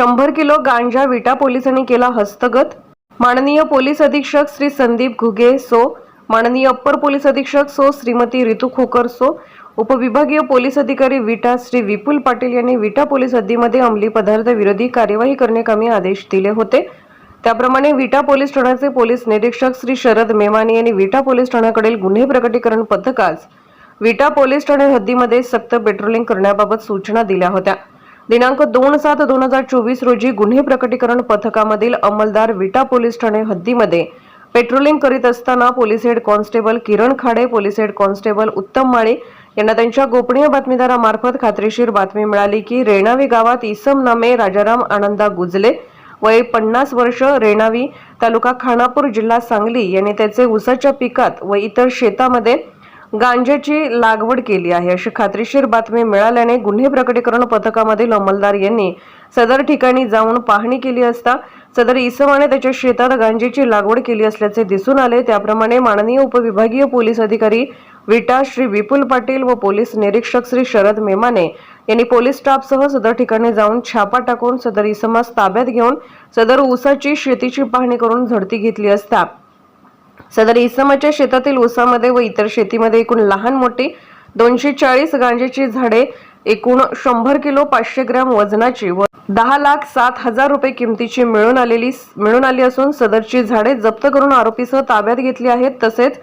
शंभर किलो गांजा विटा पोलिसांनी केला हस्तगत. माननीय पोलीस अधीक्षक श्री संदीप घुगे सो माननीय अप्पर पोलीस अधीक्षक सो श्रीमती रितू खोकर सो उपविभागीय पोलीस अधिकारी विटा श्री विपुल पाटील यांनी विटा पोलीस हद्दीमध्ये अंमली पदार्थ विरोधी कार्यवाही करण्याकामी आदेश दिले होते. त्याप्रमाणे विटा पोलीस ठाण्याचे पोलीस निरीक्षक श्री शरद मेमानी यांनी विटा पोलीस ठाण्याकडील गुन्हे प्रकटीकरण पथकास विटा पोलीस ठाणे हद्दीमध्ये सक्त पेट्रोलिंग करण्याबाबत सूचना दिल्या होत्या. दिनांक दोन सात दोन हजार चोवीस रोजी गुन्हे प्रकटीकरण पथकामधील अंमलदार विटा पोलीस ठाणे हद्दीमध्ये पेट्रोलिंग करीत असताना police head constable Kiran Khade police head constable Uttam Male यांना त्यांच्या गोपनीय बातमीदारामार्फत खात्रीशीर बातमी मिळाली की रेणावी गावात इसम नामे राजाराम आनंदा गुजले. वय पन्नास वर्ष रेणावी तालुका खानापूर जिल्हा सांगली यांनी त्याचे ऊसाच्या पिकात व इतर शेतामध्ये गांजाची लागवड केली आहे. अशी खात्रीशीर बातमी मिळाल्याने गुन्हे प्रकटीकरण पथकामधील अंमलदार यांनी सदर ठिकाणी जाऊन पाहणी केली असता सदर इसमाने त्याच्या शेतात गांजेची लागवड केली असल्याचे दिसून आले. त्याप्रमाणे माननीय उपविभागीय पोलीस अधिकारी विटा श्री विपुल पाटील व पोलीस निरीक्षक श्री शरद मेमाने यांनी पोलीस स्टाफसह सदर ठिकाणी जाऊन छापा टाकून सदर इसमास ताब्यात घेऊन सदर ऊसाची शेतीची पाहणी करून झडती घेतली असता सदर इसमाच्या शेतातील ऊसामध्ये व इतर शेतीमध्ये एकूण लहान मोठी दोनशे चाळीस गांजेची झाडे एकूण शंभर किलो पाचशे ग्रॅम वजनाची व दहा लाख सात हजार रुपये किमतीची मिळून आलेली मिळून आली असून सदरची झाडे जप्त करून आरोपीसह ताब्यात घेतली आहेत. तसेच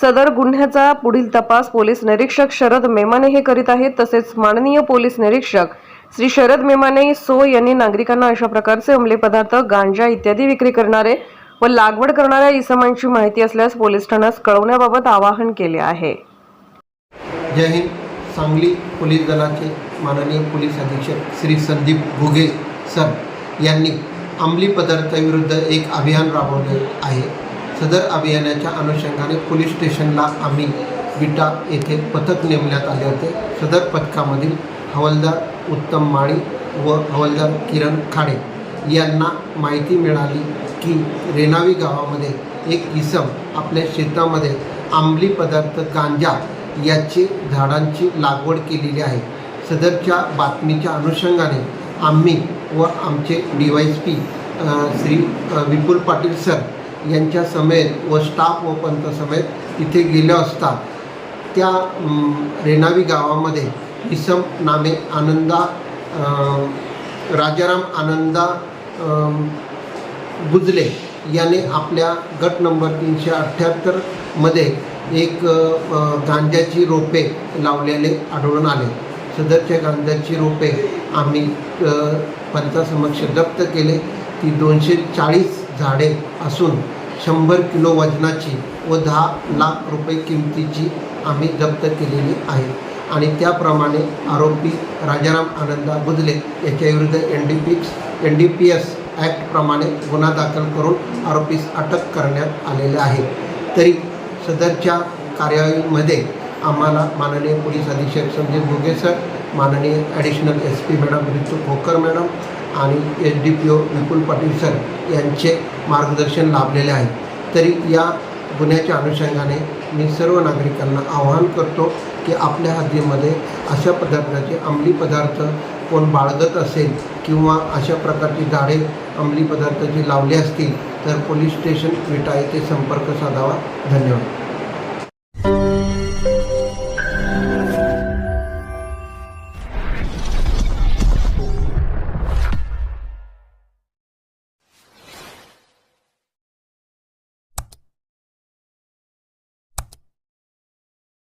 सदर गुन्ह्याचा पुढील तपास पोलीस निरीक्षक शरद मेमाने हे करीत आहेत. तसेच माननीय पोलीस निरीक्षक श्री शरद मेमाने सो यांनी नागरिकांना अशा प्रकारचे अंमली पदार्थ गांजा इत्यादी विक्री करणारे व लागवड करणाऱ्या इसमांची माहिती असल्यास पोलीस ठाण्यास कळवण्याबाबत आवाहन केले आहे. जय हिंद. सांगली पोलीस दलाचे माननीय पोलीस अधीक्षक श्री संदीप घुगे सर यांनी अंमली पदार्थाविरुद्ध एक अभियान राबवले आहे. सदर अभियानाच्या अनुषंगाने पोलीस स्टेशनला आम्ही विटा येथे पथक नेमण्यात आले होते. सदर पथकामधील हवालदार उत्तम माळी व हवालदार किरण खाडे यांना माहिती मिळाली की रेणावी गावामध्ये एक इसम आपल्या शेतामध्ये आंबली पदार्थ गांजा याची झाडांची लागवड केलेली आहे. सदरच्या बातमीच्या अनुषंगाने आम्ही व आमचे D Y P Shri Vipul Patil sir यांच्या समेत व स्टाफ व पंत समेत तिथे गेलो असता त्या रेणावी गावामध्ये इसम नामे आनंदा राजाराम आनंदा गुजले याने आपल्या गट नंबर तीनशे अठ्ठ्याहत्तरमध्ये एक गांजाची रोपे लावलेले आढळून आले. सदरच्या गांजाची रोपे आम्ही पंचासमक्ष जप्त केले. ती दोनशे चाळीस झाडे असून शंभर किलो वजनाची व दहा लाख रुपये किमतीची आम्ही जप्त केलेली आहे. आणि त्याप्रमाणे आरोपी राजाराम आनंदा बुजले याच्याविरुद्ध N D P N D P S ॲक्टप्रमाणे गुन्हा दाखल करून आरोपीस अटक करण्यात आलेले आहे तरी सदरच्या कार्यवाहीमध्ये आम्हाला माननीय पोलीस अधीक्षक संजय भोगे सर माननीय additional S P madam Ritu Khokar madam आणि S D P O Vipul Patil sir यांचे मार्गदर्शन लाभलेले आहे. तरी या गुन्ह्याच्या अनुषंगाने मी सर्व नागरिकांना आवाहन करतो की आपल्या हद्दीमध्ये अशा पदार्थाचे अंमली पदार्थ कोण बाळगत असेल किंवा अशा प्रकारची झाडे अंमली पदार्थाची लावली असतील तर पोलीस स्टेशन विटा येथे संपर्क साधावा. धन्यवाद.